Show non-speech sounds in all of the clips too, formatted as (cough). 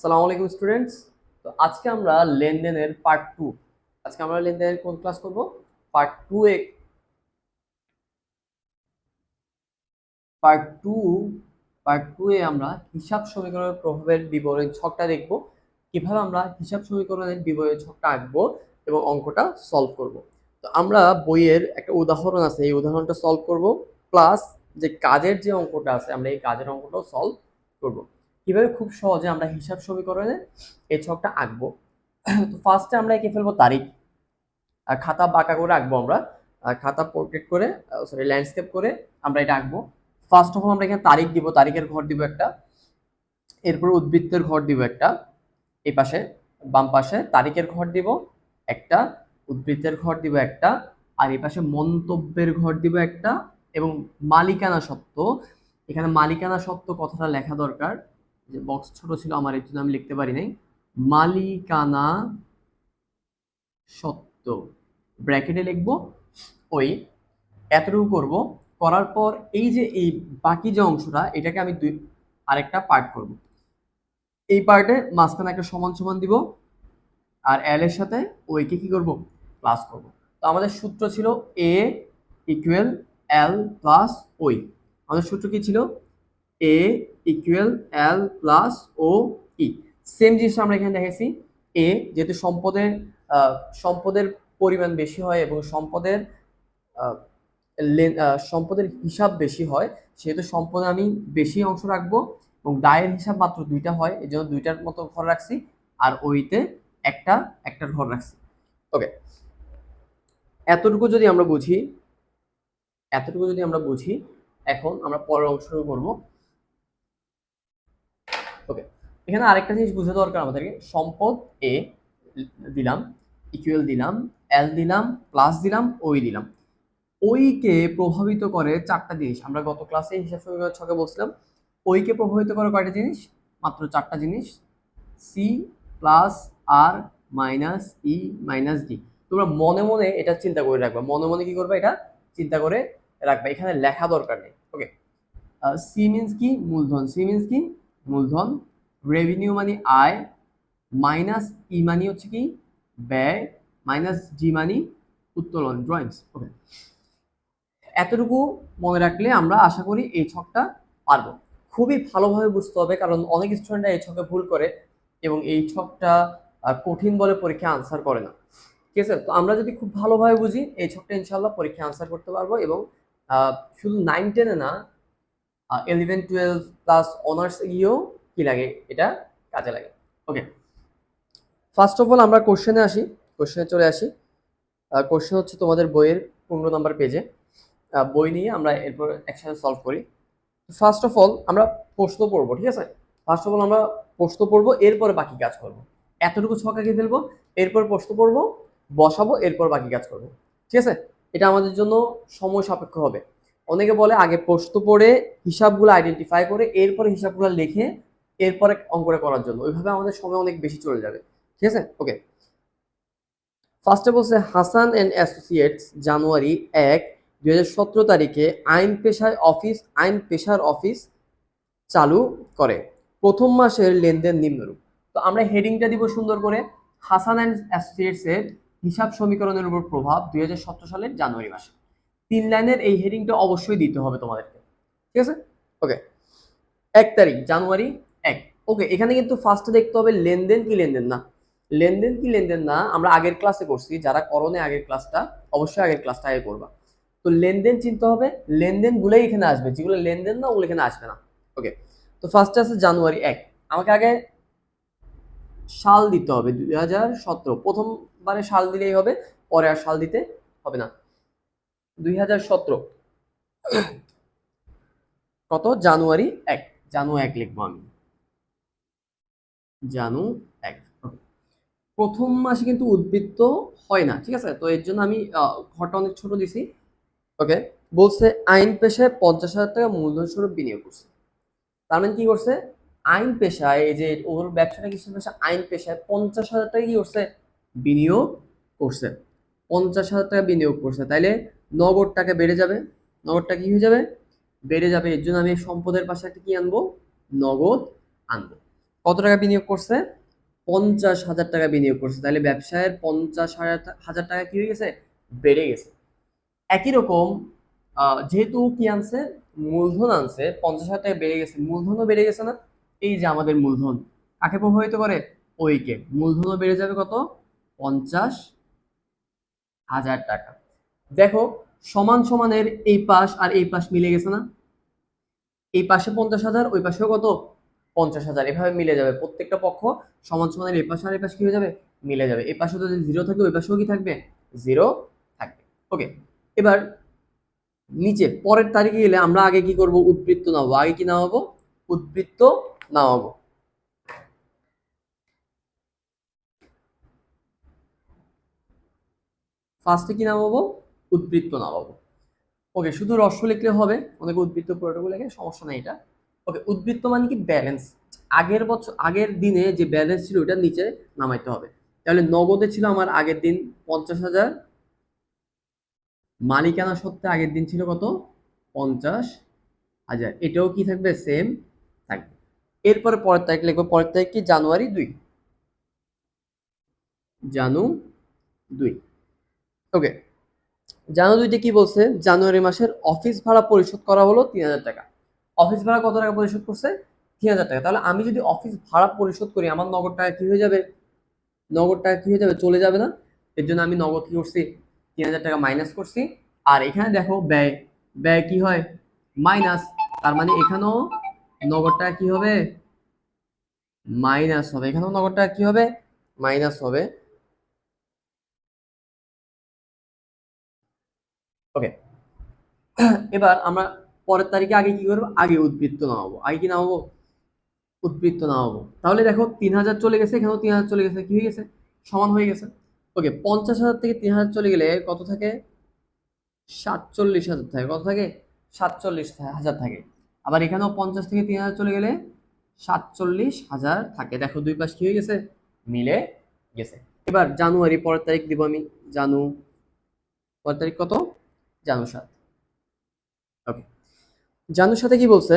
সালাম আলাইকুম স্টুডেন্টস তো আজকে আমরা লেনদেনের পার্ট টু আজকে আমরা লেনদেনের কোন ক্লাস করব? পার্ট টু এ পার্ট টু পার্ট টু এ আমরা হিসাব সমীকরণের প্রভাবের বিবরণ ছকটা দেখব। কীভাবে আমরা হিসাব সমীকরণের বিবরণ ছকটা আঁকবো এবং অঙ্কটা সলভ করব। তো আমরা বইয়ের একটা উদাহরণ আছে, এই উদাহরণটা সলভ করব। প্লাস যে কাজের যে অঙ্কটা আছে, আমরা এই কাজের অঙ্কটাও সলভ করব। কীভাবে খুব সহজে আমরা হিসাব সমীকরণে এই ছকটা আঁকবো? তো ফার্স্টে আমরা এঁকে ফেলব তারিখ। আর খাতা বাঁকা করে আঁকবো আমরা। খাতা পোর্ট্রেট করে সরি ল্যান্ডস্কেপ করে আমরা এটা আঁকবো। ফার্স্ট অফ অল আমরা এখানে তারিখ দিব, তারিখের ঘর দিব একটা। এরপর উদ্বৃত্তের ঘর দিব একটা। এই পাশে, বাম পাশে তারিখের ঘর দিব একটা, উদ্বৃত্তের ঘর দিব একটা, আর এই পাশে মন্তব্যের ঘর দিব একটা এবং মালিকানা সত্ত্ব। এখানে মালিকানা সত্ত্ব কথাটা লেখা দরকার। যে বক্স ছোট ছিল, আমার এর জন্য আমি লিখতে পারি নাই। মালিকানা সত্য। ব্র্যাকেটে লিখব, ওই এতটুকু করব। করার পর এই যে এই বাকি যে অংশটা, এটাকে আমি দুই, আরেকটা পার্ট করব। এই পার্টে মাঝখানে একটা সমান সমান দিব, আর এল এর সাথে ওইকে কি করব? প্লাস করব। তো আমাদের সূত্র ছিল এ ইকুয়াল এল প্লাস ওই আমাদের সূত্র কি ছিল? A equal L plus O E same জিনিসটা আমরা এখানে দেখেছি। এ যেহেতু সম্পদের সম্পদের পরিমাণ বেশি হয় এবং সম্পদের সম্পদের হিসাব বেশি হয়, সেহেতু সম্পদে আমি বেশি অংশ রাখব এবং দায়ের হিসাব মাত্র দুইটা হয়, এই জন্য দুইটার মতো ঘর রাখছি আর ওইতে একটা একটা ঘর রাখছি। ওকে এতটুকু যদি আমরা বুঝি, এতটুকু যদি আমরা বুঝি, এখন আমরা পরের অংশটুকু করব। ওকে এখানে আরেকটা জিনিস বুঝা দরকার আমাদেরকে, সম্পদ এ দিলাম ইকুয়াল দিলাম এল দিলাম প্লাস দিলাম ওই দিলাম। ওইকে প্রভাবিত করে চারটা জিনিস। আমরা গত ক্লাসে হিসাব সমীকরণ ছকে বলছিলাম ওইকে প্রভাবিত করে কয়টা জিনিস? মাত্র চারটা জিনিস। C plus R minus E minus D তোমরা মনে মনে এটা চিন্তা করে রাখবা। মনে মনে কি করবে এটা? চিন্তা করে রাখবা। এখানে লেখা দরকার নেই। ওকে সি মিন্স কি? মূলধন। সি মিন্স কি? মূলধন রেভিনিউ মানে আয় মাইনাস ই মানি হচ্ছে কি? ব্যয় মাইনাস জি মানি উত্তোলন ড্রয়িংস ওকে এতটুকু মনে রাখলে আমরা আশা করি এই ছকটা পারব। খুবই ভালোভাবে বুঝতে হবে, কারণ অনেক স্টুডেন্টরা এই ছকে ভুল করে এবং এই ছকটা কঠিন বলে পরীক্ষা আনসার করে না। ঠিক আছে? তো আমরা যদি খুব ভালোভাবে বুঝি, এই ছকটা ইনশাল্লাহ পরীক্ষা আনসার করতে পারব এবং শুধু নাইন টেনে না ইলেভেন টুয়েলভ প্লাস অনার্স গিয়েও কি লাগে? এটা কাজে লাগে। ওকে ফার্স্ট অফ অল আমরা কোশ্চেনে আসি। কোশ্চেনে চলে আসি। কোশ্চেন হচ্ছে তোমাদের বইয়ের পনেরো নম্বর পেজে বই নিয়ে আমরা এরপর একসাথে সলভ করি। ফার্স্ট অফ অল আমরা প্রশ্ন পড়ব, ঠিক আছে? ফার্স্ট অফ অল আমরা প্রশ্ন পড়ব, এরপরে বাকি কাজ করব। এতটুকু ছক আঁকে ফেলব? এরপর প্রশ্ন পড়ব, বসাবো, এরপর বাকি কাজ করব। ঠিক আছে? এটা আমাদের জন্য সময় সাপেক্ষ হবে। অনেকে বলে আগে প্রশ্ন পড়ে, হিসাবগুলো আইডেন্টিফাই করে, এরপরে হিসাবগুলো লিখে এরপরে অঙ্কটা করার জন্য। ওইভাবে আমাদের সময় অনেক বেশি চলে যাবে। ঠিক আছে? ওকে ফার্স্টে বলছে, হাসান অ্যান্ড অ্যাসোসিয়েটস জানুয়ারি এক, দুই তারিখে আইন পেশায় অফিস আইন পেশার অফিস চালু করে। প্রথম মাসের লেনদেন নিম্নরূপ। তো আমরা হেডিংটা দিব সুন্দর করে। হাসান অ্যান্ড অ্যাসোসিয়েটসের হিসাব সমীকরণের উপর প্রভাব দুই হাজার সতেরো সালের জানুয়ারি মাসে। তিন লাইনের এই হেডিংটা অবশ্যই দিতে হবে তোমাদেরকে। ঠিক আছে? ওকে এক তারিখ, জানুয়ারি এক। ওকে এখানে কিন্তু ফার্স্টে দেখতে হবে লেনদেন কি লেনদেন? না, লেনদেন কি লেনদেন না, আমরা আগের ক্লাসে করছি, যারা করণে আগের ক্লাসটা অবশ্যই আগের ক্লাসটা আগে করবা। তো লেনদেন চিনতে হবে লেনদেন গুলোই এখানে আসবে, যেগুলো লেনদেন না, ওগুলো এখানে আসবে না। ওকে তো ফার্স্টে আছে জানুয়ারি এক। আমাকে আগে সাল দিতে হবে, দুই হাজার সতেরো। প্রথমবারে সাল দিলেই হবে, পরে আর সাল দিতে হবে না। দুই হাজার সতেরো। কত? জানুয়ারি এক। জানু এক লিখব আমি। জানু এক. প্রথম মাসে কিন্তু উদ্বৃত্ত হয় না, ঠিক আছে? তো এর জন্য আমি ঘরটা অনেক ছোট দিছি। ওকে? বলছে, আইন পেশায় পঞ্চাশ হাজার টাকা মূলধন স্বরূপ বিনিয়োগ করছে। তার মানে কি করছে? আইন পেশায়, এই যে ওর ব্যবসাটা কিসের পেশা আইন পেশায় পঞ্চাশ হাজার টাকা কি করছে? বিনিয়োগ করছে। পঞ্চাশ হাজার টাকা বিনিয়োগ করছে। তাইলে নগদ টাকা বেড়ে যাবে। নগদটা কি হয়ে যাবে? বেড়ে যাবে। এর জন্য আমি সম্পদের পাশে একটা কি আনব? নগদ আনব। কত টাকা বিনিয়োগ করছে? পঞ্চাশ হাজার টাকা বিনিয়োগ করছে। তাহলে ব্যবসায়ের পঞ্চাশ হাজার হাজার টাকা কি হয়ে গেছে? বেড়ে গেছে। একই রকম যেহেতু কি আনছে? মূলধন আনছে। পঞ্চাশ হাজার টাকা বেড়ে গেছে। মূলধনও বেড়ে গেছে না? এই যে আমাদের মূলধন। কাকে প্রভাবিত করে? ওইকে মূলধনও বেড়ে যাবে কত? পঞ্চাশ হাজার টাকা। দেখো, সমান সমানের এই পাশ আর এই পাশ মিলে গেছে না? এই পাশে পঞ্চাশ হাজার, ওই পাশেও কত? পঞ্চাশ হাজার, এভাবে মিলে যাবে। প্রত্যেকটা পক্ষ সমান সমানের এই পাশে আর এই পাশে কি হয়ে যাবে? মিলে যাবে। এই পাশে যদি জিরো থাকে, ওই পাশেও কি থাকবে? জিরো থাকবে। ওকে এবার নিচে, পরের তারিখে গেলে আমরা আগে কি করব? উদ্বৃত্ত নামাবো। আগে কি নামাবো? উদ্বৃত্ত নামাবো। ফার্স্টে কি নামাবো? উদ্বৃত্ত না নামাবো ওকে শুধু রস্য লিখলে হবে, অনেকে উদ্বৃত্ত পুরোটুকু লেখে, সমস্যা নেই এটা। ওকে উদ্বৃত্ত মানে কি ব্যালেন্স আগের বছর, আগের দিনে যে ব্যালেন্স ছিল ওটা নিচে নামাইতে হবে। তাহলে নগদে ছিল আমার আগের দিন পঞ্চাশ হাজার, মালিকানা সত্ত্বে আগের দিন ছিল কত? পঞ্চাশ হাজার। এটাও কি থাকবে? সেম থাকবে। এরপরে পরের তারিখ লিখব, পরের তারিখ কি? জানুয়ারি দুই। জানু দুই। ওকে জানুয়ারিতে কি বলছে? জানুয়ারি মাসের অফিস ভাড়া পরিশোধ করা হলো তিন হাজার টাকা। অফিস ভাড়া কত টাকা পরিশোধ করছে? তিন হাজার টাকা। তাহলে আমি যদি অফিস ভাড়া পরিশোধ করি, আমার নগদ টাকা কি হয়ে যাবে? নগদ টাকা কি হয়ে যাবে? চলে যাবে না। এর জন্য আমি নগদ কি করছি? তিন হাজার টাকা মাইনাস করছি। আর এখানে দেখো ব্যয়। ব্যয় কি হয়? মাইনাস তার মানে এখানেও নগদ টাকা কি হবে? মাইনাস হবে। এখানেও নগদ টাকা কি হবে? মাইনাস হবে। ওকে (clears throat) এবার আমরা পরের তারিখে আগে কি করব? আগে উদ্বৃত্ত নামাবো। আগে কি নামাবো? উদ্বৃত্ত নামাবো। তাহলে দেখো, তিন হাজার চলে গেছে, এখানেও তিন হাজার চলে গেছে। কি হয়ে গেছে? সমান হয়ে গেছে। ওকে পঞ্চাশ হাজার থেকে তিন হাজার চলে গেলে কত থাকে? সাতচল্লিশ হাজার থাকে। কত থাকে? সাতচল্লিশ হাজার থাকে। আবার এখানেও পঞ্চাশ থেকে তিন হাজার চলে গেলে সাতচল্লিশ হাজার থাকে। দেখো, দুই পাশ কি হয়ে গেছে? মিলে গেছে। এবার জানুয়ারি পরের তারিখ দিব আমি। জানু পরের তারিখ কত? জানু সাত ওকে জানুর সাথে কি বলছে?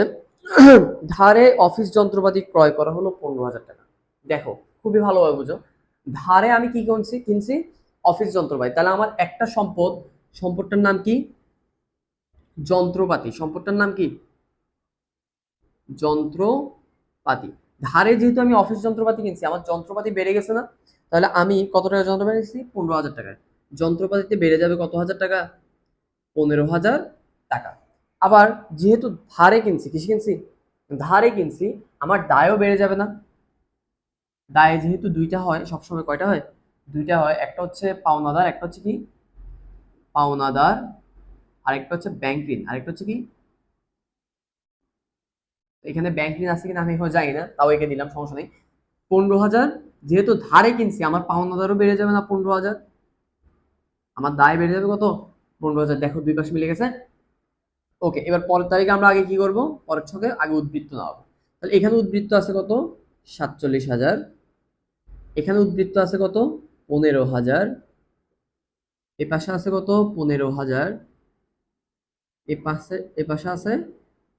ধারে অফিস যন্ত্রপাতি ক্রয় করা হলো পনেরো হাজার টাকা। দেখো, খুবই ভালোভাবে বুঝো। ধারে আমি কি কিনছি? কিনছি অফিস যন্ত্রপাতি। তাহলে আমার একটা সম্পদ, সম্পদটার নাম কি? যন্ত্রপাতি। সম্পদটার নাম কি? যন্ত্রপাতি। ধারে যেহেতু আমি অফিস যন্ত্রপাতি কিনছি, আমার যন্ত্রপাতি বেড়ে গেছে না? তাহলে আমি কত টাকা যন্ত্রপাতি কিনছি? পনেরো হাজার টাকা যন্ত্রপাতিতে বেড়ে যাবে কত হাজার টাকা? পনেরো হাজার টাকা। আবার যেহেতু ধারে কিনছি, কিসে কিনছি? ধারে কিনছি, আমার দায়ও বেড়ে যাবে না। দায় যেহেতু দুইটা হয়, সবসময় কয়টা হয়? দুইটা হয়, একটা হচ্ছে পাওনাদার, একটা হচ্ছে কি? পাওনাদার, আরেকটা হচ্ছে ব্যাংক ঋণ, আরেকটা হচ্ছে কি? এখানে ব্যাংক ঋণ আছে কিনা আমি এখন জানি না, তাও একে দিলাম, সমস্যা নেই। পনেরো হাজার, যেহেতু ধারে কিনছি, আমার পাওনাদারও বেড়ে যাবে না পনেরো হাজার। আমার দায় বেড়ে যাবে কত? পনেরো হাজার দেখো দুই পাশ মিলে গেছে। ওকে এবার পরের তারিখে আমরা আগে কি করব? পরের ছকে আগে উদ্বৃত্ত নামাবো। তাহলে এখানে উদ্বৃত্ত আছে কত? সাতচল্লিশ হাজার। এখানে উদ্বৃত্ত আছে কত? পনেরো হাজার। এ পাশে আছে কত? পনেরো হাজার। এ পাশে এ পাশে আছে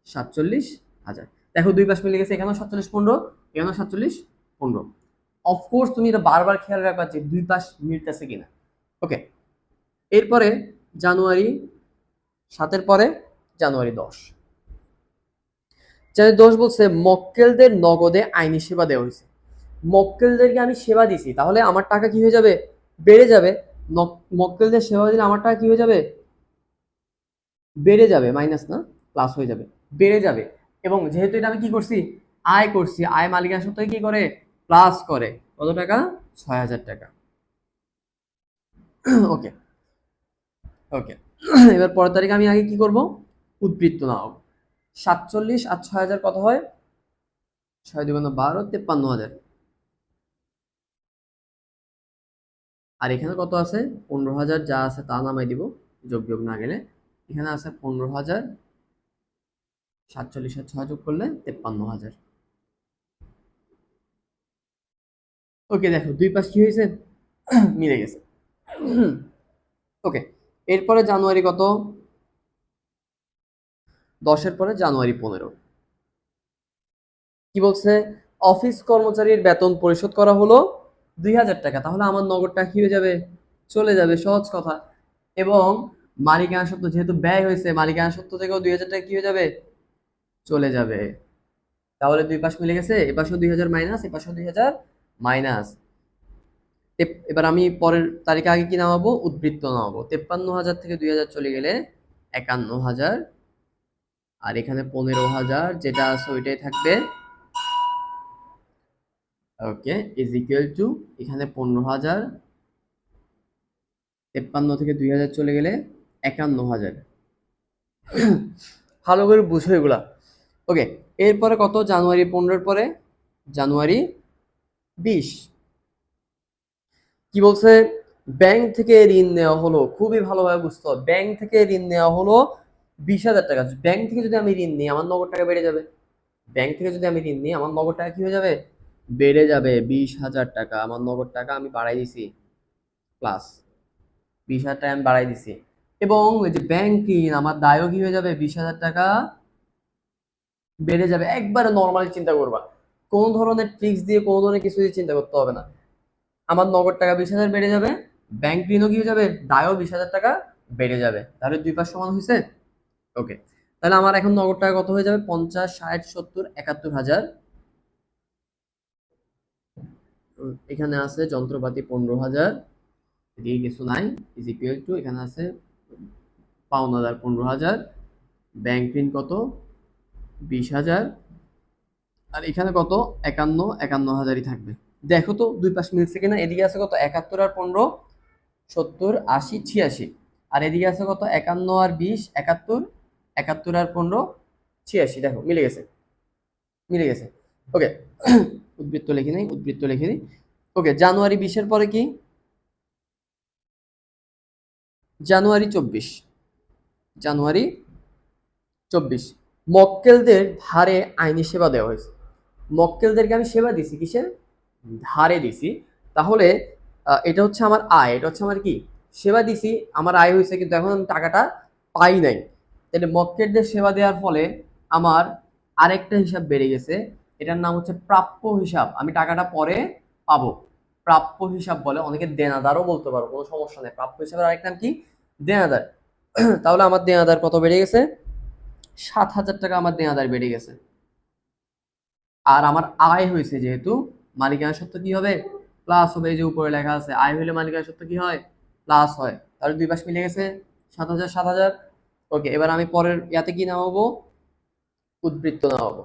সাতচল্লিশ হাজার। দেখো দুই পাশ মিলে গেছে, এখানেও সাতচল্লিশ পনেরো, এখানেও সাতচল্লিশ পনেরো। অফকোর্স তুমি এটা বারবার খেয়াল রাখবা যে দুই পাশ মিলতেছে কিনা। ওকে এরপরে জানুয়ারি সাতের পরে জানুয়ারি দশ। জানুয়ারি দশ বলছে, মক্কেলদের নগদে আইনি সেবা দেওয়া হয়েছে। মক্কেলদেরকে আমি সেবা দিছি, তাহলে আমার টাকা কি হয়ে যাবে? বেড়ে যাবে। মক্কেলদের সেবা দিলে আমার টাকা কি হয়ে যাবে? বেড়ে যাবে মাইনাস না প্লাস হয়ে যাবে। বেড়ে যাবে। এবং যেহেতু এটা আমি কি করছি? আয় করছি। আয় মালিকানা সত্ত্বে কি করে? প্লাস করে। কত টাকা? ছয় হাজার টাকা। (clears throat) ওকে ওকে (clears throat) এবার পরের তারিখে আমি আগে কি করব? উদ্বৃত্ত নামাবো সাতচল্লিশ আর ছয় হাজার কত হয়? ছয় দুগুণ বারো, তেপ্পান্ন হাজার। আর এখানে কত আছে? পনেরো হাজার যা আছে তা নামাই দিব, যোগ যোগ না গেলে। এখানে আছে পনেরো হাজার, সাতচল্লিশ আর ছয় যোগ করলে তেপ্পান্ন হাজার। ওকে দেখো, দুই পাশ কি হয়েছে? (clears throat) মিলে গেছে। (clears throat) ওকে এরপরে জানুয়ারি কত? দশের পরে জানুয়ারি পনেরো। কি বলছে? অফিস কর্মচারীর বেতন পরিশোধ করা হলো দুই হাজার টাকা। তাহলে আমার নগদটা কি হয়ে যাবে? চলে যাবে, সহজ কথা। এবং মালিকানা সত্ত্ব যেহেতু ব্যয় হয়েছে, মালিকানা সত্ত্ব থেকেও দুই হাজার টাকা কি হয়ে যাবে? চলে যাবে। তাহলে দুই পাশ মিলে গেছে, এ পাশেও দুই হাজার মাইনাস, এ পাশেও দুই হাজার মাইনাস। এবার আমি পরের তারিখে আগে কি নামাবো? উদ্বৃত্ত নামাবো। তেপ্পান্ন হাজার থেকে দুই হাজার চলে গেলে একান্ন হাজার। আর এখানে পনেরো হাজার যেটা আছে ওইটাই থাকবে। ওকে ইজ ইকুয়াল টু এখানে পনেরো হাজার। তেপ্পান্ন থেকে দুই হাজার চলে গেলে একান্ন হাজার। (clears throat) ভালো করে বুঝো এগুলা। ওকে, এরপরে কত? জানুয়ারি পনেরোর পরে? জানুয়ারি বিশ। কি বলছে? ব্যাংক থেকে ঋণ নেওয়া হলো। খুবই ভালোভাবে বুঝতে হবে। ব্যাংক থেকে ঋণ নেওয়া হলো বিশ হাজার টাকা। ব্যাংক থেকে যদি আমি ঋণ নিই, আমার নগদ টাকা বেড়ে যাবে। ব্যাংক থেকে যদি আমি ঋণ নিই, আমার নগদ টাকা কি হয়ে যাবে? বেড়ে যাবে। বিশ হাজার টাকা। আমার নগদ টাকা আমি বাড়াই দিছি। প্লাস বিশ হাজার টাকা আমি বাড়াই দিছি। এবং ওই যে ব্যাংক ঋণ, আমার দায়ও কি হয়ে যাবে? বিশ হাজার টাকা বেড়ে যাবে। একবারে নর্মালি চিন্তা করবা। কোন ধরনের ট্রিক্স দিয়ে, কোন ধরনের কিছু দিয়ে চিন্তা করতে হবে না। আমার নগদ টাকা বিশ হাজার বেড়ে যাবে ব্যাংক ঋণও কি হয়ে যাবে, দায়ও বিশ হাজার টাকা বেড়ে যাবে। তাহলে দুই পাশ সমান হয়েছে? ওকে তাহলে আমার এখন নগদ টাকা কত হয়ে যাবে? পঞ্চাশ, ষাট, সত্তর, একাত্তর হাজার। এখানে আছে যন্ত্রপাতি পনেরো হাজার। এদিকে কিছু নাই ইজ ইকুয়াল টু এখানে আছে পাওনাদার পনেরো হাজার। ব্যাংক ঋণ কত? বিশ হাজার। আর এখানে কত? একান্ন একান্ন হাজারই থাকবে। দেখো তো, দুই পাশ মিলছে কিনা এদিকে আছে কত? একাত্তর আর পনেরো, সত্তর, আশি, ছিয়াশি। আর এদিকে আছে কত? একান্ন আর বিশ, একাত্তর একাত্তর আর পনেরো, ছিয়াশি। দেখো, মিলে গেছে। মিলে গেছে। ওকে, উদ্বৃত্ত লিখে নেই, উদ্বৃত্ত লিখে নিই। ওকে, জানুয়ারি বিশের পরে কি? জানুয়ারি চব্বিশ। জানুয়ারি চব্বিশ। মক্কেলদের ধারে আইনি সেবা দেওয়া হয়েছে। মক্কেলদেরকে আমি সেবা দিছি কিসের? ধারে দিছি, তাহলে এটা হচ্ছে আমার আয়, এটা হচ্ছে আমার কি? সেবা দিছি, আমার আয় হয়েছে কিন্তু এখন টাকাটা পাই নাই। তাহলে মক্কেলদের সেবা দেওয়ার ফলে আমার আরেকটা হিসাব বেড়ে গেছে, এটার নাম হচ্ছে প্রাপ্য হিসাব, আমি টাকাটা পরে পাবো। প্রাপ্য হিসাব বলে অনেকে দেনাদারও বলতে পারো, কোনো সমস্যা নেই। প্রাপ্য হিসাবের আরেক নাম কি? দেনাদার। (clears throat) তাহলে আমার দেনাদার কত বেড়ে গেছে? সাত হাজার টাকা আমার দেনাদার বেড়ে গেছে। আর আমার আয় হয়েছে যেহেতু মালিকানা সত্ত্ব কি হবে? প্লাস হবে এই যে উপরে লেখা আছে, আয় হলে মালিকানা সত্ত্ব কি হয়? প্লাস হয়। তাহলে দুই পাশ মিলে গেছে, সাত হাজার সাত হাজার। ওকে এবার আমি পরের ইয়াতে কি নামাবো? উদ্বৃত্ত নামাবো।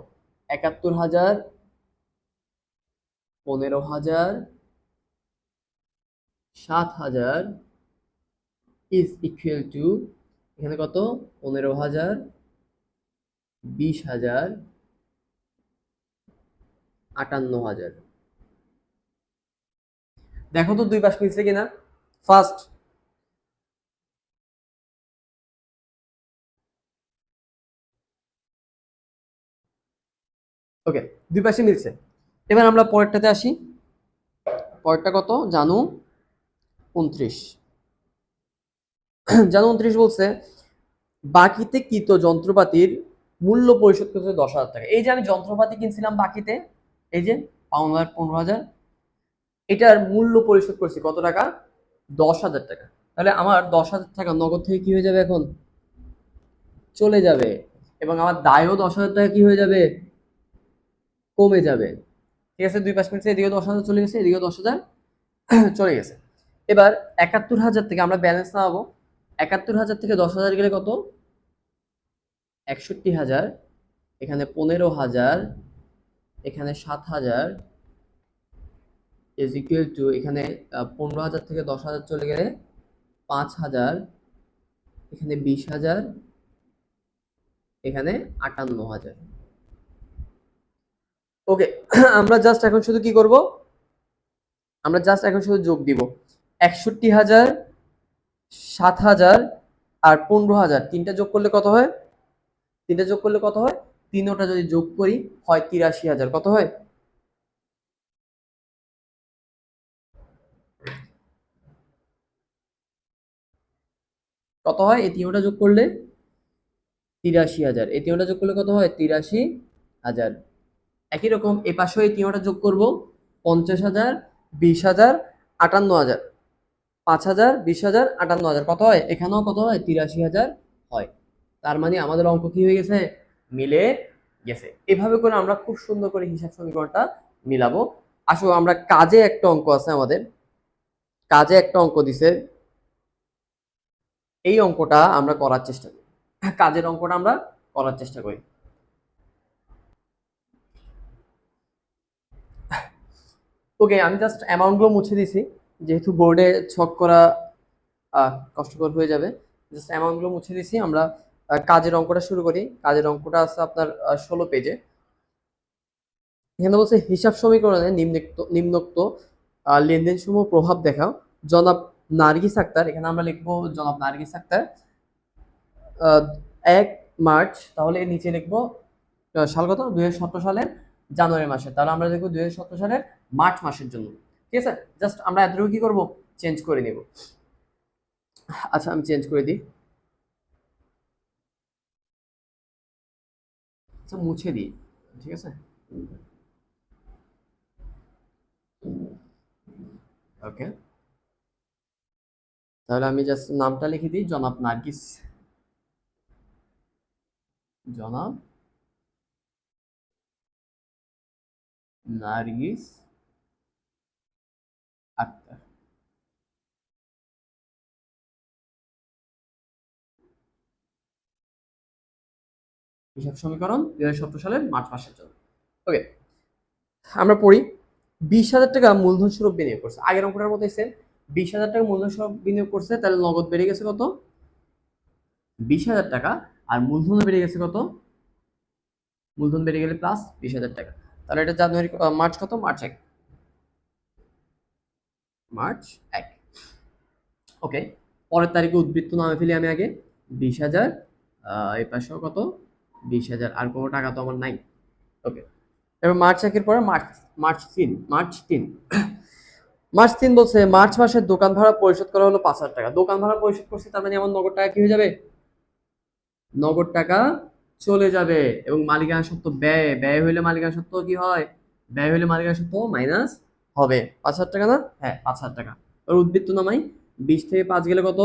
একাত্তর হাজার, পনেরো হাজার, সাত হাজার ইজ ইকুয়াল টু এখানে কত? পনেরো হাজার, বিশ হাজার, আটান্ন হাজার। দেখো তো দুই পাশ মিলছে কিনা। ফার্স্ট ওকে দুই পাশে মিলছে। এবার আমরা পরেরটাতে আসি। পরেরটা কত? জানু উনত্রিশ। জানু উনত্রিশ বলছে, বাকিতে কৃত যন্ত্রপাতির মূল্য পরিশোধ করতে দশ হাজার টাকা। এই যে আমি যন্ত্রপাতি কিনছিলাম বাকিতে, এই যে পাউন্ড পনেরো হাজার এটার মূল্য পরিশোধ করছি কত টাকা? দশ হাজার টাকা। তাহলে আমার দশ হাজার টাকা নগদ থেকে কি হয়ে যাবে এখন? চলে যাবে। এবং আমার দায়ও দশ হাজার টাকা কি হয়ে যাবে? কমে যাবে। ঠিক আছে, দুই পাঁচ মিনিটে এদিকে দশ হাজার চলে গেছে এদিকে দশ হাজার (clears throat) চলে গেছে। এবার একাত্তর হাজার থেকে আমরা ব্যালেন্স নামাবো। একাত্তর হাজার থেকে দশ হাজার গেলে কত? একষট্টি হাজার, এখানে পনেরো হাজার, এখানে সাত হাজার ইজ ইকুয়াল টু এখানে পনেরো হাজার থেকে দশ হাজার চলে গেলে পাঁচ হাজার, এখানে বিশ হাজার, এখানে আটান্ন হাজার। ওকে (clears throat) আমরা জাস্ট এখন শুধু কি করব? আমরা জাস্ট এখন শুধু যোগ দিব। একষট্টি হাজার, সাত হাজার আর পনেরো হাজার। তিনটা যোগ করলে কত হয়? তিনটা যোগ করলে কত হয়? তিনোটা যদি যোগ করি, হয় তিরাশি হাজার। কত হয়? কত হয়? এই তিনোটা যোগ করলে তিরাশি হাজার। এই তিনোটা যোগ করলে কত হয়? তিরাশি হাজার। একই রকম এ পাশেও এই তিনটা যোগ করব। পঞ্চাশ হাজার, বিশ হাজার, আটান্ন হাজার। পাঁচ হাজার, বিশ হাজার, আটান্ন হাজার। কত হয়? এখানেও কত হয়? তিরাশি হাজার হয়। তার মানে আমাদের অঙ্ক কি হয়ে গেছে? মিলে গেছে। এভাবে করে আমরা খুব সুন্দর করে হিসাব সমীকরণটা মিলাবো। আসো, আমরা কাজে একটা অঙ্ক আছে আমাদের। কাজে একটা অঙ্ক দিছে। এই অঙ্কটা আমরা করার চেষ্টা করি। কাজের অঙ্কটা আমরা করার চেষ্টা করি। ওকে আমি জাস্ট অ্যামাউন্টগুলো মুছে দিছি। যেহেতু বোর্ডে ছক করা কষ্টকর হয়ে যাবে। জাস্ট অ্যামাউন্টগুলো মুছে দিছি আমরা কাজের অঙ্কটা শুরু করি। কাজের অঙ্কটা আছে আপনার ষোলো পেজে এখানে বলছে হিসাব সমীকরণে নিম্নোক্ত নিম্নোক্ত আহ, লেনদেন সমূহ প্রভাব দেখাও। জনাব নার্গিস আক্তার, এখানে আমরা লিখব জনাব নার্গিস আক্তার। এক মার্চ, তাহলে নিচে লিখব সাল কত? দুই সালের জানুয়ারি মাসে। তাহলে আমরা দেখব দুই হাজার সতের সালের মার্চ মাসের জন্য। ঠিক আছে? জাস্ট আমরা এতটুকু কি করব? চেঞ্জ করে নিব। আচ্ছা আমি চেঞ্জ করে দিই। আচ্ছা মুছে দিই। ঠিক আছে? ওকে। তাহলে আমি জাস্ট নামটা লিখে দিই, জনাব নার্গিস। জনাব নার্গিস আক্তার। হিসাব সমীকরণ দুই হাজার সতেরো সালের মার্চ মাসের জন্য। ওকে আমরা পড়ি, বিশ হাজার টাকা মূলধন স্বরূপ বিনিয়োগ করছে। আগের অঙ্কটার মতো এসে বিশ হাজার টাকা মূলধন স্বরূপ বিনিয়োগ করছে, তাহলে নগদ বেড়ে গেছে কত? বিশ হাজার টাকা। আর মূলধন বেড়ে গেছে কত? মূলধন বেড়ে গেলে প্লাস বিশ হাজার টাকা। তাহলে এটা জানুয়ারি মার্চ কত? মার্চ এক। মার্চ এক। ওকে পরের তারিখে উদ্বৃত্ত নামে ফেলি আমি আগে। বিশ হাজার এই পাশেও কত? বিশ হাজার। আর কোনো টাকা তো আমার নাই। ওকে এবার মার্চ একের পরে মার্চ মার্চ তিন মার্চ তিন। মার্চ তিন বলছে, মার্চ মাসের দোকান ভাড়া পরিশোধ করা হলো পাঁচ হাজার টাকা। দোকান ভাড়া পরিশোধ করছি, তার মানে আমার নগদ টাকা কি হয়ে যাবে? নগদ টাকা চলে যাবে এবং মালিকানা সত্ত্ব ব্যয় ব্যয় হইলে মালিকানা সত্ত্ব কি হয়? ব্যয় হইলে মালিকানা সত্ত্ব মাইনাস হবে। পাঁচ হাজার টাকা না? হ্যাঁ পাঁচ হাজার টাকা। আর উদ্বৃত্ত নামাই। বিশ থেকে পাঁচ গেলে কত?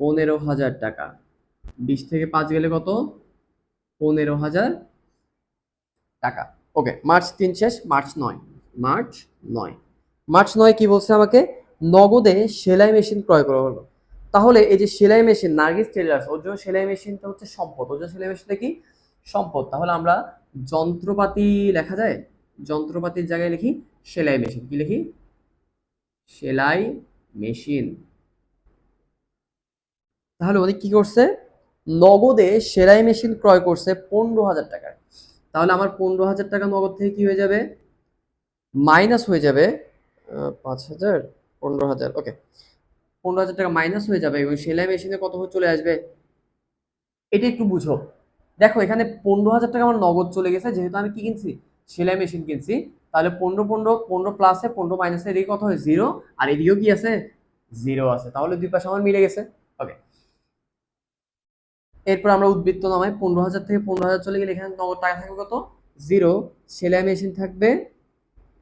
পনেরো হাজার টাকা। বিশ থেকে পাঁচ গেলে কত? পনেরো হাজার টাকা। ওকে, মার্চ তিন শেষ, মার্চ নয়। মার্চ নয়। মার্চ নয় কি বলছে আমাকে? নগদে সেলাই মেশিন ক্রয় করা হলো। তাহলে এই যে সেলাই মেশিন, নার্গিস টেলার্স ওর জন্য সেলাই মেশিনটা হচ্ছে সম্পদ। ওর জন্য সেলাই মেশিনটা কি? সম্পদ। তাহলে আমরা যন্ত্রপাতি লেখা যায়? যন্ত্রপাতির জায়গায় লিখি সেলাই মেশিন। কি লিখি? সেলাই মেশিন। তাহলে উনি কি করছে? নগদে সেলাই মেশিন ক্রয় করছে পনেরো হাজার টাকায়। তাহলে আমার পনেরো হাজার টাকা নগদ থেকে কি হয়ে যাবে? মাইনাস হয়ে যাবে পাঁচ হাজার, পনেরো হাজার ওকে পনেরো হাজার টাকা মাইনাস হয়ে যাবে এবং সেলাই মেশিনে কত চলে আসবে? এটা একটু বুঝো। দেখো, এখানে পনেরো হাজার টাকা আমার নগদ চলে গেছে, যেহেতু আমি কি কিনছি? সেলাই মেশিন কিনছি। তাহলে পনেরো পনেরো পনেরো প্লাসে পনেরো মাইনাসে এদিকে কত হয়? জিরো আর এদিকেও কি আছে? জিরো আছে। তাহলে দুই পাশে আমার মিলে গেছে। ওকে এরপর আমরা উদ্বৃত্ত নামাই। পনেরো হাজার থেকে পনেরো হাজার চলে গেলে এখানে নগদ টাকা থাকবে কত? জিরো সেলাই মেশিন থাকবে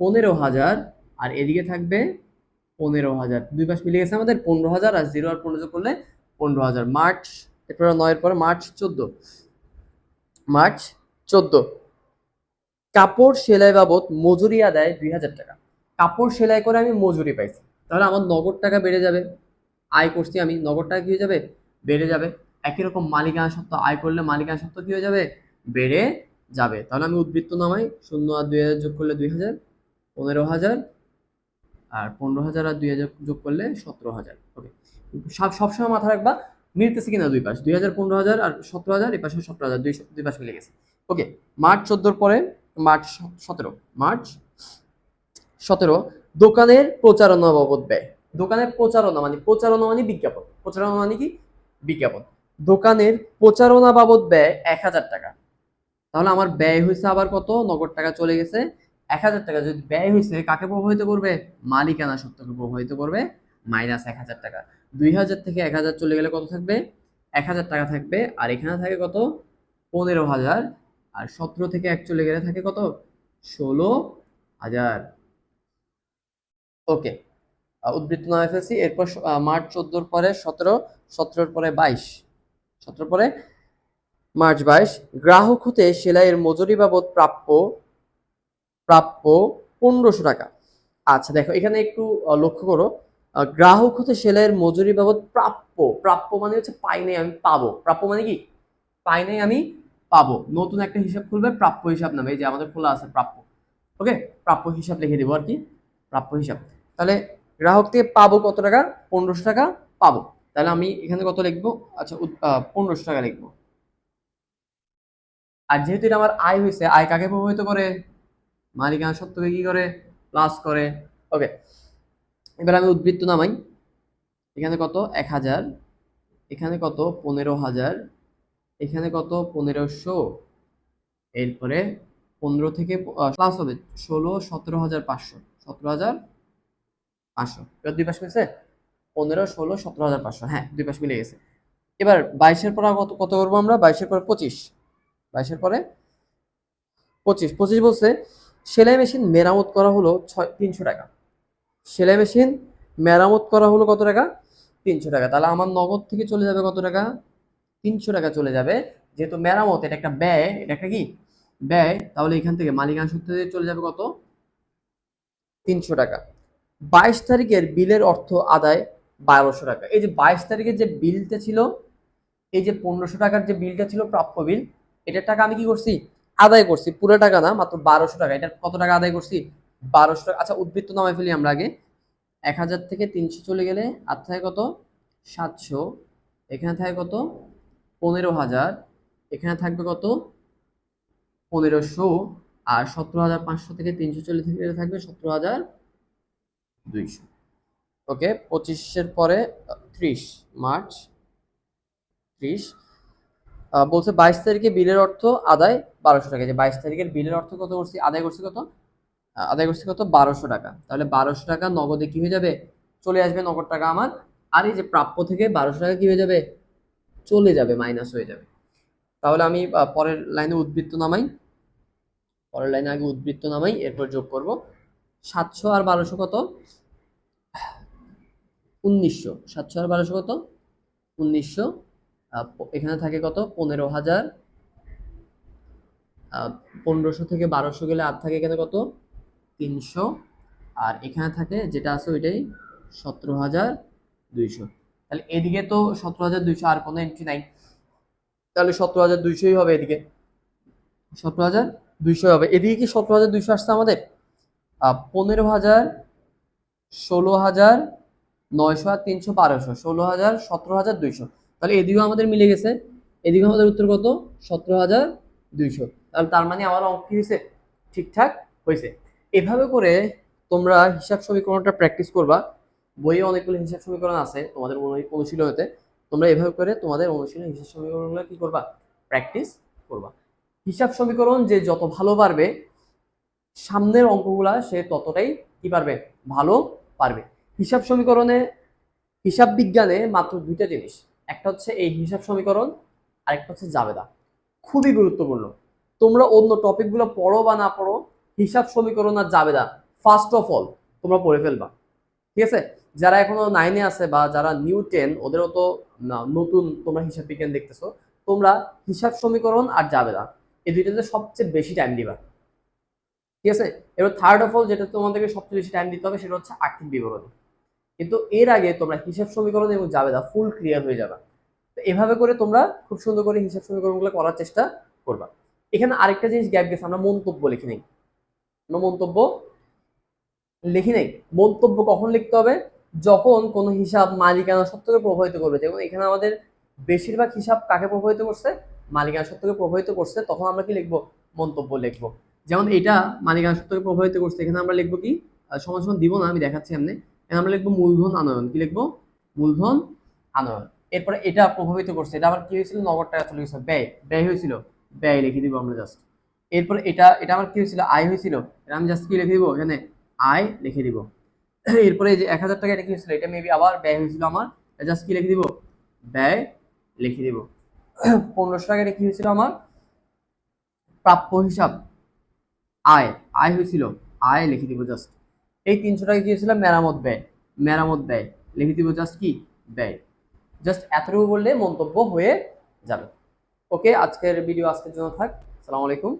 পনেরো হাজার আর এদিকে থাকবে পনেরো হাজার। দুই পাশ মিলে গেছে আমাদের পনেরো হাজার আর জিরো আর পনেরো করলে পনেরো হাজার। মার্চ, এরপর নয়ের পরে মার্চ চোদ্দ। মার্চ চোদ্দ। কাপড় সেলাই বাবদ মজুরি আদায় দুই হাজার টাকা। কাপড় সেলাই করে আমি মজুরি পাইছি। তাহলে আমার নগদ টাকা বেড়ে যাবে। আয় করছি আমি। নগদ টাকা কি হয়ে যাবে? বেড়ে যাবে। একই রকম মালিকানা সত্ত্ব আয় করলে মালিকানা সত্ত্ব কি হয়ে যাবে? বেড়ে যাবে। তাহলে আমি উদ্বৃত্ত নামাই শূন্য আর দুই হাজার যোগ করলে দুই হাজার। পনেরো হাজার। আর পনেরো হাজার আর দুই হাজার যোগ করলে সতেরো হাজার ওকে সব সবসময় মাথা রাখবা, মিলতেছে কিনা দুই পাশ, দুই হাজার, পনেরো হাজার আর সতেরো হাজার, এই পাশে সতেরো হাজার, দুই দুই পাশ মিলে গেছে ওকে মার্চ চোদ্দোর পরে, মার্চ সতেরো মার্চ সতেরো, দোকানের প্রচারণা বাবদ ব্যয়, দোকানের প্রচারণা মানে প্রচারণা মানে বিজ্ঞাপন, প্রচারণা মানে কি? বিজ্ঞাপন, দোকানের প্রচারণা বাবদ ব্যয় এক হাজার টাকা, তাহলে আমার ব্যয় হয়েছে আবার কত? নগদ টাকা চলে গেছে এক হাজার টাকা যদি ব্যয় হয়েছে, কাকে প্রভাবিত করবে? মালিকানা সত্ত্বকে প্রভাবিত করবে। মাইনাস এক হাজার টাকা। দুই হাজার থেকে এক হাজার চলে গেলে কত থাকবে? এক হাজার টাকা থাকবে। আর এখানে থাকে কত? পনেরো হাজার। আর সতেরো থেকে এক চলে গেলে থাকে কত? ষোলো হাজার। ওকে। উদ্বৃত্ত নামে ফেলছি এরপর মার্চ চোদ্দোর পরে সতেরো, সতেরোর পরে বাইশ। সতেরোর পরে মার্চ বাইশ। গ্রাহক হতে সেলাইয়ের মজুরি বাবদ প্রাপ্য প্রাপ্য পনেরোশো টাকা। আচ্ছা দেখো, এখানে একটু লক্ষ্য করো। গ্রাহক হতে সেলাইয়ের মজুরি বাবদ প্রাপ্য। প্রাপ্য মানে হচ্ছে পাই নাই, আমি পাবো। প্রাপ্য মানে কি? পাই নাই, আমি পাবো। নতুন একটা হিসাব খুলবে, প্রাপ্য হিসাব নামে, এই যে আমাদের খোলা আছে প্রাপ্য। ওকে? প্রাপ্য হিসাব লিখে দেবো আর কি। প্রাপ্য হিসাব। তাহলে গ্রাহক থেকে পাবো কত টাকা? পনেরোশো টাকা পাবো। তাহলে আমি এখানে কত লিখব? আচ্ছা পনেরোশো টাকা লিখব। আর যেহেতু এটা আমার আয় হয়েছে, আয় কাকে প্রভাবিত করে? মালিকানা সত্ত্বকে কি করে? প্লাস করে। ওকে এবার আমি উদ্বৃত্ত নামাই। এখানে কত? এক হাজার। এখানে কত? পনেরো হাজার। এখানে কত? পনেরোশো। এরপরে পনেরো থেকে প্লাস হবে ষোলো, সতেরো হাজার পাঁচশো। সতেরো হাজার পাঁচশো। এবার দুই পাশ মিলছে? পনেরো, ষোলো, সতেরো হাজার পাঁচশো। হ্যাঁ দুই পাশ মিলে গেছে। এবার বাইশের পর কত কত করব আমরা? বাইশের পর পঁচিশ। বাইশের পরে পঁচিশ। পঁচিশ বলছে সেলাই মেশিন মেরামত করা হলো ছয়, তিনশো টাকা। সেলাই মেশিন মেরামত করা হলো কত টাকা? তিনশো টাকা। তাহলে আমার নগদ থেকে চলে যাবে কত টাকা? তিনশো টাকা চলে যাবে। যেহেতু মেরামত, এটা একটা ব্যয়, এটা একটা কি? ব্যয়, তাহলে এখান থেকে মালিকানা সূত্রে চলে যাবে কত? তিনশো টাকা। বাইশ তারিখের বিলের অর্থ আদায় বারোশো টাকা। এই যে বাইশ তারিখের যে বিলটা ছিল, এই যে পনেরোশো টাকার যে বিলটা ছিল প্রাপ্য বিল, এটার টাকা আমি কি করছি? আদায় করছি, পুরো টাকা না, মাত্র বারোশো টাকা। এটা কত টাকা আদায় করছি? বারোশো টাকা। আচ্ছা উদ্বৃত্ত নামায় ফেলি আমরা আগে। এক হাজার থেকে তিনশো চলে গেলে আর থাকে কত? সাতশো। এখানে থাকে কত? পনেরো হাজার। এখানে থাকবে কত? পনেরোশো। আর সতেরো হাজার পাঁচশো থেকে তিনশো চলে থেকে থাকবে সতেরো হাজার দুইশো। ওকে, পঁচিশের পরে ত্রিশ, মার্চ, ত্রিশ। বলছে বাইশ তারিখে বিলের অর্থ আদায় বারোশো টাকা। যে বাইশ তারিখের বিলের অর্থ কত করছি? আদায় করছি কত? আদায় করছি কত? বারোশো টাকা। তাহলে বারোশো টাকা নগদে কি হয়ে যাবে? চলে আসবে নগদ টাকা আমার। আর এই যে প্রাপ্য থেকে বারোশো টাকা কি হয়ে যাবে? চলে যাবে মাইনাস হয়ে যাবে। তাহলে আমি পরের লাইনে উদ্বৃত্ত নামাই। পরের লাইনে আগে উদ্বৃত্ত নামাই, এরপর যোগ করব। সাতশো আর বারোশো কত? উনিশশো। সাতশো আর বারোশো কত? উনিশশো। এখানে থাকে কত? পনেরো হাজার। পনেরোশো থেকে বারোশো গেলে আর থাকে এখানে কত? তিনশো। আর এখানে থাকে যেটা আছে ওইটাই সতেরো হাজার দুইশো। তাহলে এদিকে তো সতেরো হাজার দুইশো, আর কোনো এন্ট্রি নাই। তাহলে সতেরো হাজার দুইশোই হবে এদিকে। সতেরো হাজার দুইশো হবে। এদিকে কি সতেরো হাজার দুইশো আসছে আমাদের? পনেরো হাজার ষোলো হাজার নয়শো আর তিনশো বারোশো। ষোলো হাজার সতেরো হাজার দুইশো। তাহলে এদিকেও আমাদের মিলে গেছে। এদিকে আমাদের উত্তর কত? সতেরো হাজার দুইশো। তাহলে তার মানে আমার অঙ্ক কি হয়েছে? ঠিকঠাক হয়েছে। এভাবে করে তোমরা হিসাব সমীকরণটা প্র্যাকটিস করবা। বইয়ে অনেকগুলো হিসাব সমীকরণ আছে, তোমাদের অনু- অনুশীলনীতে তোমরা এভাবে করে তোমাদের অনুশীলন হিসাব সমীকরণগুলো কি করবা? প্র্যাকটিস করবা। হিসাব সমীকরণ যে যত ভালো পারবে, সামনের অঙ্কগুলা সে ততটাই কি পারবে? ভালো পারবে। হিসাব সমীকরণে হিসাব বিজ্ঞানে মাত্র দুইটা জিনিস। একটা হচ্ছে এই হিসাব সমীকরণ আর একটা হচ্ছে জাবেদা। খুবই গুরুত্বপূর্ণ। তোমরা অন্য টপিকগুলো পড়ো বা না পড়ো, হিসাব সমীকরণ আর জাবেদা ফার্স্ট অফ অল তোমরা পড়ে ফেলবা। ঠিক আছে? যারা এখনও নাইনে আছে বা যারা নিউ টেন ওদেরও তো নতুন তোমরা হিসাব বিজ্ঞান দেখতেছো, তোমরা হিসাব সমীকরণ আর জাবেদা, এই দুইটাতে সবচেয়ে বেশি টাইম দিবা। ঠিক আছে? এবার থার্ড অফ অল যেটা তোমাদেরকে সবচেয়ে বেশি টাইম দিতে হবে, সেটা হচ্ছে আর্থিক বিবরণী। কিন্তু এর আগে তোমরা হিসাব সমীকরণ এবং জাবেদা ফুল ক্লিয়ার হয়ে যাবে। তো এভাবে করে তোমরা খুব সুন্দর করে হিসাব সমীকরণগুলো করার চেষ্টা করবা। এখানে আরেকটা জিনিস গ্যাপ গেছে আমরা মন্তব্য লিখি নেই। মন্তব্য লিখি নেই। মন্তব্য কখন লিখতে হবে? যখন কোনো হিসাব মালিকানা সত্যকে প্রভাবিত করবে। যেমন এখানে আমাদের বেশিরভাগ হিসাব কাকে প্রভাবিত করছে? মালিকানা সত্যকে প্রভাবিত করছে। তখন আমরা কি লিখব? মন্তব্য লিখব। যেমন এটা মালিকানা সত্যকে প্রভাবিত করছে। এখানে আমরা লিখব কি? আহ, সমান সমান দিব না আমি দেখাচ্ছি এমনি এখানে আমরা লিখব মূলধন আনয়ন। কি লিখব? মূলধন আনয়ন। এরপরে এটা প্রভাবিত করছে। এটা আবার কি হয়েছিল? নগদ টাকা চলে গেছে ব্যয়। ব্যয় হয়েছিল। ব্যয় লিখে দিব আমরা জাস্ট এরপরে এটা এটা আমার কি হয়েছিল? আয় হয়েছিল। এটা আমি জাস্ট কি লিখে দিব? এখানে আয় লিখে দিব। (clears throat) এরপরে যে এক হাজার টাকা এটা কি হয়েছিল? এটা মেবি আবার ব্যয় হয়েছিল আমার। জাস্ট কি লিখে দিব? ব্যয় লিখে দিব। (clears throat) পনেরোশো টাকা এটা কি হয়েছিল আমার? প্রাপ্য হিসাব। আয়। আয় হয়েছিল। আয় লিখে দিব জাস্ট এই তিনশো টাকা কি হয়েছিল? মেরামত ব্যয়। মেরামত ব্যয়। লিখে দিব জাস্ট কি? ব্যয়। জাস্ট এতটুকু বললে মন্তব্য হয়ে যাবে। ওকে আজকের ভিডিও আজকের জন্য থাক। সালামু আলাইকুম।